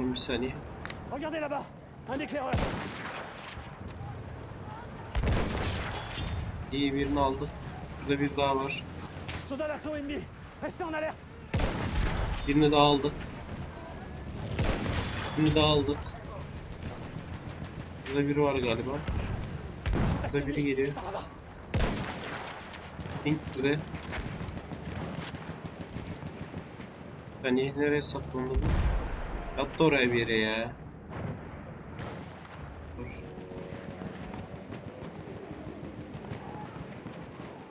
Oğlum bir saniye. Regardez là-bas Un éclaireur İyi birini aldı. Burada bir daha var. Soldat d'assaut ennemi Restez en alerte Birini daha aldık. Birini daha aldık. Burada biri var galiba. Burada biri geliyor. Pink burada. Hani nereye saklandı bu? Yattı oraya bir yere ya. Dur.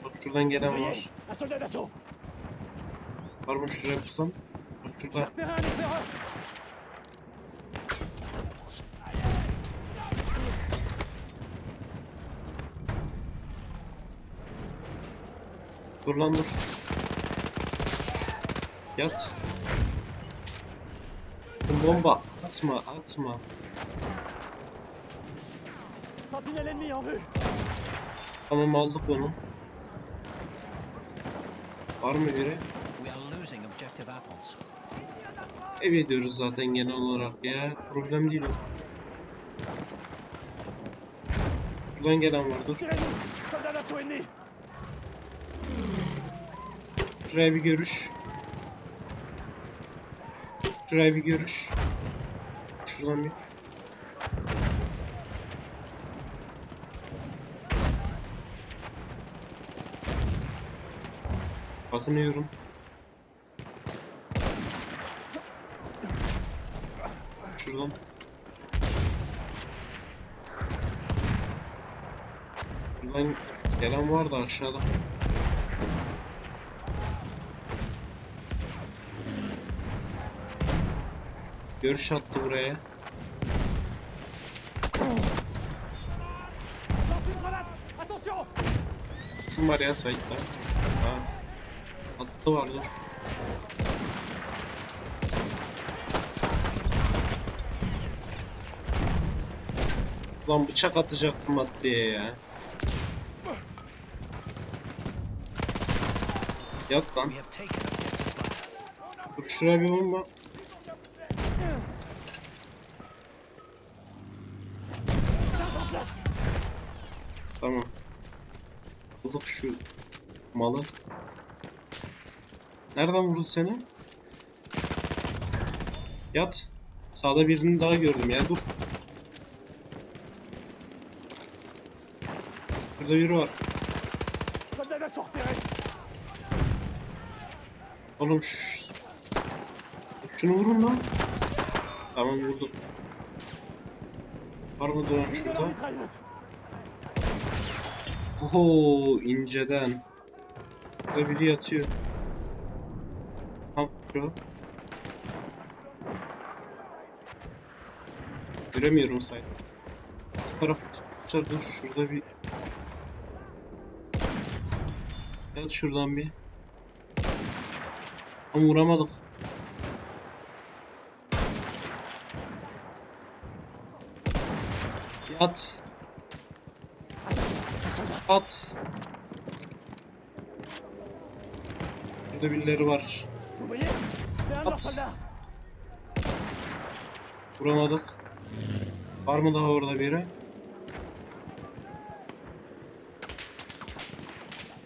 Bak şuradan gelen var. Var mı şuraya pusam? Bak şurada. Dur lan dur. Yat. Bomba. Atma atma. Sentinelle ennemie en vue Tamam aldık onu. Var mı biri? Ev ediyoruz zaten genel olarak ya. Problem değil o. Şuradan gelen var dur. Tirez-nous Soldat d'assaut ennemi Şuraya bir görüş. Şuraya bir görüş. Şuradan bir. Bakınıyorum. Şuradan. Buradan gelen var da aşağıda. Görüş attı buraya. Kim var ya site'da? Attı var dur. Lan bıçak atacaktım attıya ya. Yat lan. Dur şuraya bir bomba. Tamam. Bulduk şu malı. Nereden vurdu seni? Yat. Sağda birini daha gördüm ya dur. Burada biri var. Oğlum şş. Şunu vurun lan. Tamam vurdum. Var mı duran şurada? Oho inceden. Burada biri yatıyor. Tam şu. Göremiyorum saydı. Bu taraf tutsa dur şurada bir. Yat şuradan bir. Ama vuramadık. Yat. At. Şurada birileri var. Soldats Vuramadık. Var mı daha orada biri?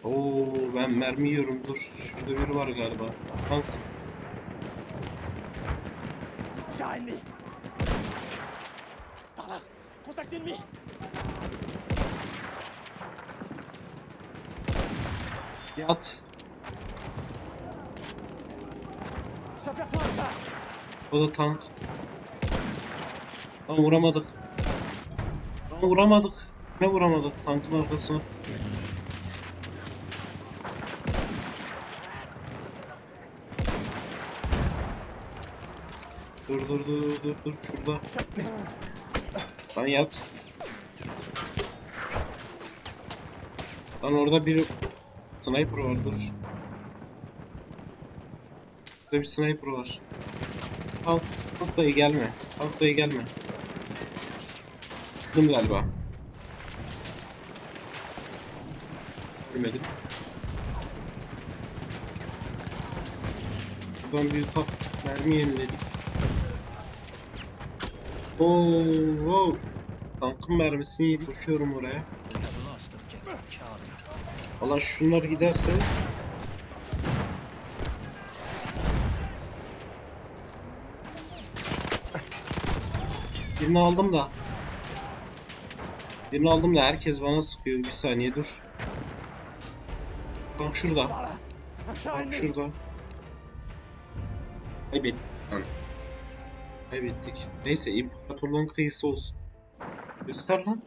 Oo ben mermi yiyorum dur. Şurada biri var galiba. Tank. Par là Contact ennemi Yat. O da tank. Lan vuramadık. Lan vuramadık. Ne vuramadık? Tankın arkasına. Dur dur dur dur dur şurada. Lan yat. Lan orada bir sniper var dur. Burada bir sniper var. Al. Kalk dayı gelme. Kalk dayı gelme. Öldüm galiba. Ölmedim. Buradan bir ufak mermi yeniledik. Oo, oo. Tankın mermisini yedik. Uçuyorum oraya. Valla şunlar giderse Birini aldım da Birini aldım da herkes bana sıkıyor. Bir saniye dur. Bak şurada. Bak şurada. Kaybettik. Kaybettik. Neyse imparatorluğun kıyısı olsun. Göster lan.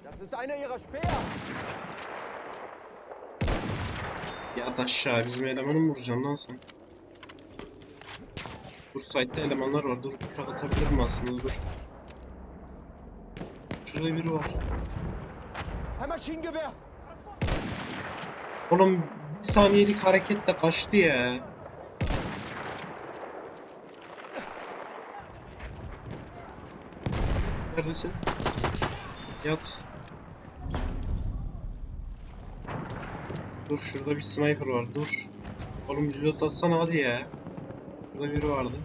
Yat aşağı bizim elemanı mı vuracaksın lan sen? Dur site'de elemanlar var. Dur uçak atabilirim aslında dur. Şurada biri var. Maschinengewehr! Oğlum bir saniyelik hareketle kaçtı ya. Neredesin? Yat. Dur şurada bir sniper var dur. Oğlum reload atsana hadi ya. Burada biri vardı.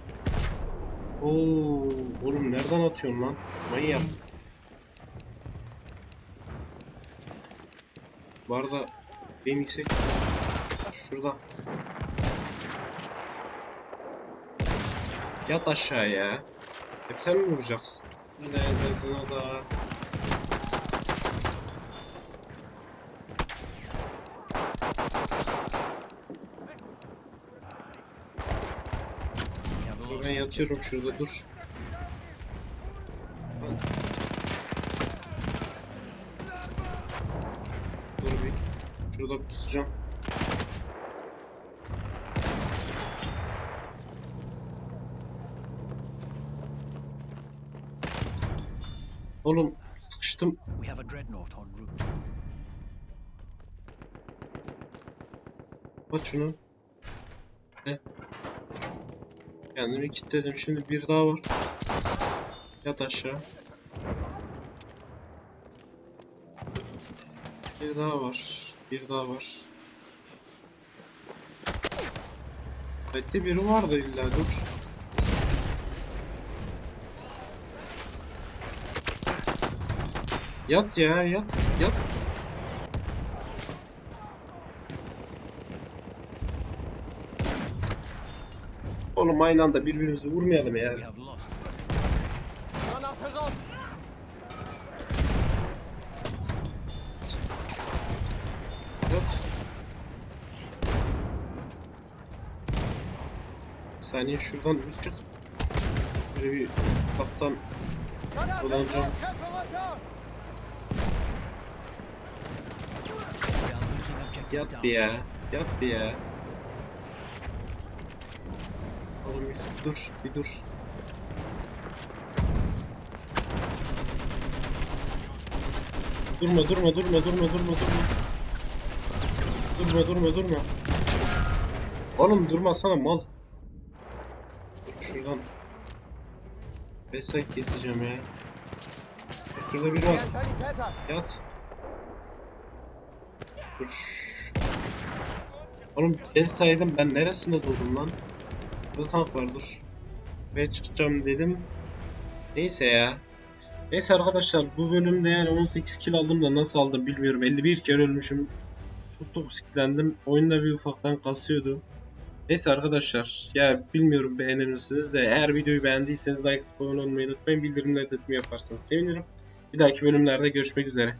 Oo, oğlum nereden atıyorsun lan? Manyak. Bu arada benim yüksek şurada. Yat aşağıya. Hep sen mi vuracaksın? Neredesin o da? We have Dur lost ben yatıyorum şurada dur. Dur bir. Şurada pusacağım. Oğlum sıkıştım. Aç şunu. Ne? Kendimi kilitledim. Şimdi bir daha var. Yat aşağı. Bir daha var. Bir daha var. Bette biri vardı illa dur. Yat ya yat yat. Oğlum aynı anda birbirimizi vurmayalım ya. Saniye şuradan bir çık. Böyle bir kaptan objective yat bir ya. Yat bir ya. Oğlum dur, bir dur. Durma, durma, durma, durma, durma, durma. Durma, durma, durma. Oğlum durmasana mal. Dur Şuradan. Besay keseceğim ya. Şurada biri var. Yat. Dur. Oğlum es saydım ben neresinde durdum lan? Burada tank var dur. Ve çıkacağım dedim. Neyse ya. Neyse arkadaşlar bu bölümde yani 18 kill aldım da nasıl aldım bilmiyorum. 51 kere ölmüşüm. Çok toksiklendim. Oyunda bir ufaktan kasıyordu. Neyse arkadaşlar ya bilmiyorum beğenir misiniz de eğer videoyu beğendiyseniz like abone olmayı unutmayın. Bildirimleri de yaparsanız sevinirim. Bir dahaki bölümlerde görüşmek üzere.